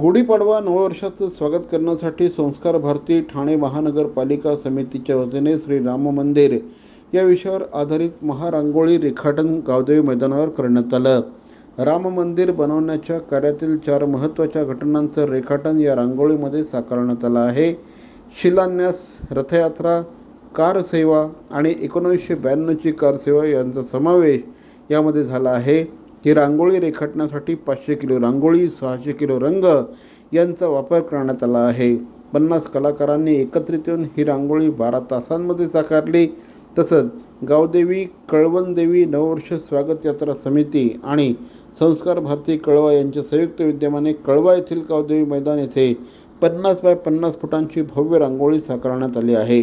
गुढीपाडवा नववर्षाचं स्वागत करण्यासाठी संस्कार भारती ठाणे महानगरपालिका समितीच्या वतीने श्री राम मंदिर या विषयावर आधारित महारांगोळी रेखाटन गावदेवी मैदानावर करण्यात आलं. राम मंदिर बनवण्याच्या कार्यातील चार महत्त्वाच्या घटनांचं रेखाटन या रांगोळीमध्ये साकारण्यात आलं आहे. शिलान्यास रथयात्रा कार सेवा आणि एकोणीसशे ब्याण्णवची कार सेवा यांचा समावेश यामध्ये झाला आहे. ही रांगोळी रेखाटण्यासाठी पाचशे किलो रांगोळी सहाशे किलो रंग यांचा वापर करण्यात आला आहे. पन्नास कलाकारांनी एकत्रित येऊन ही रांगोळी बारा तासांमध्ये साकारली. तसंच गावदेवी कळवणदेवी नववर्ष स्वागत यात्रा समिती आणि संस्कार भारती कळवा यांच्या संयुक्त विद्यमाने कळवा येथील गावदेवी मैदान येथे पन्नास बाय पन्नास फुटांची भव्य रांगोळी साकारण्यात आली आहे.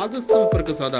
ಆದಷ್ಟು ಸಂಪರ್ಕಿಸಾದ